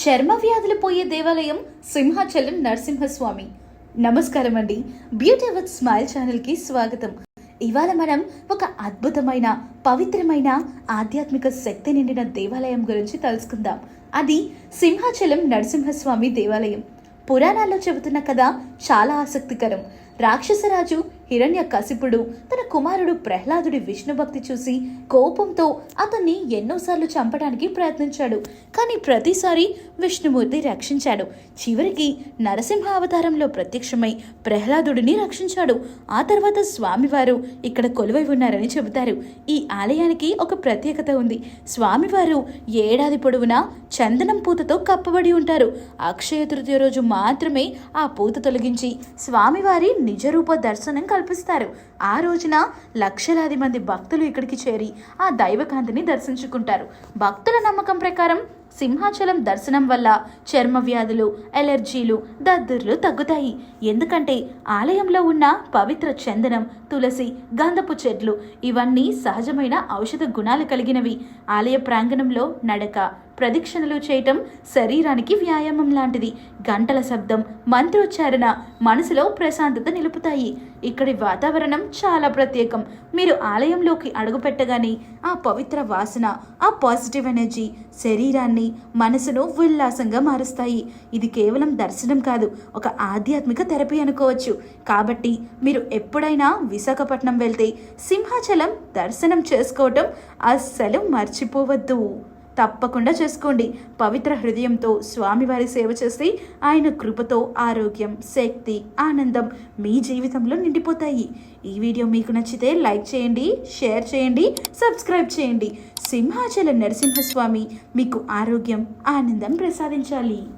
చర్మ వ్యాధులు పోయే దేవాలయం సింహాచలం నరసింహస్వామి. నమస్కారం అండి బ్యూటీ విత్ స్మైల్ ఛానల్కి స్వాగతం. ఇవాళ మనం ఒక అద్భుతమైన పవిత్రమైన ఆధ్యాత్మిక శక్తి నిండిన దేవాలయం గురించి తెలుసుకుందాం అది సింహాచలం నరసింహస్వామి దేవాలయం. పురాణాల్లో చెబుతున్న కథ చాలా ఆసక్తికరం. రాక్షసరాజు హిరణ్య కసిపుడు తన కుమారుడు ప్రహ్లాదుడి విష్ణు భక్తి చూసి కోపంతో అతన్ని ఎన్నోసార్లు చంపడానికి ప్రయత్నించాడు. కానీ ప్రతిసారి విష్ణుమూర్తి రక్షించాడు. చివరికి నరసింహ అవతారంలో ప్రత్యక్షమై ప్రహ్లాదుడిని రక్షించాడు. ఆ తర్వాత స్వామివారు ఇక్కడ కొలువై ఉన్నారని చెబుతారు. ఈ ఆలయానికి ఒక ప్రత్యేకత ఉంది. స్వామివారు ఏడాది పొడవునా చందనం పూతతో కప్పబడి ఉంటారు. అక్షయ తృతీయ రోజు మాత్రమే ఆ పూత తొలగించి స్వామివారి నిజరూప దర్శనం కల్పిస్తారు. ఆ రోజున లక్షలాది మంది భక్తులు ఇక్కడికి చేరి ఆ దైవకాంతిని దర్శించుకుంటారు. భక్తుల నమ్మకం ప్రకారం సింహాచలం దర్శనం వల్ల చర్మ వ్యాధులు ఎలర్జీలు దద్దుర్లు తగ్గుతాయి. ఎందుకంటే ఆలయంలో ఉన్న పవిత్ర చందనం తులసి గంధపు చెట్లు ఇవన్నీ సహజమైన ఔషధ గుణాలు కలిగినవి. ఆలయ ప్రాంగణంలో నడక ప్రదక్షిణలు చేయటం శరీరానికి వ్యాయామం లాంటిది. గంటల శబ్దం మంత్రోచ్చారణ మనసులో ప్రశాంతత నిలుపుతాయి. ఇక్కడి వాతావరణం చాలా ప్రత్యేకం. మీరు ఆలయంలోకి అడుగుపెట్టగానే ఆ పవిత్ర వాసన ఆ పాజిటివ్ ఎనర్జీ శరీరాన్ని మనసును ఉల్లాసంగా మారుస్తాయి. ఇది కేవలం దర్శనం కాదు ఒక ఆధ్యాత్మిక థెరపీ అనుకోవచ్చు. కాబట్టి మీరు ఎప్పుడైనా విశాఖపట్నం వెళ్తే సింహాచలం దర్శనం చేసుకోవటం అస్సలు మర్చిపోవద్దు. తప్పకుండా చేసుకోండి. పవిత్ర హృదయంతో స్వామివారి సేవ చేసి ఆయన కృపతో ఆరోగ్యం శక్తి ఆనందం మీ జీవితంలో నిండిపోతాయి. ఈ వీడియో మీకు నచ్చితే లైక్ చేయండి షేర్ చేయండి సబ్స్క్రైబ్ చేయండి. సింహాచల నరసింహస్వామి మీకు ఆరోగ్యం ఆనందం ప్రసాదించాలి.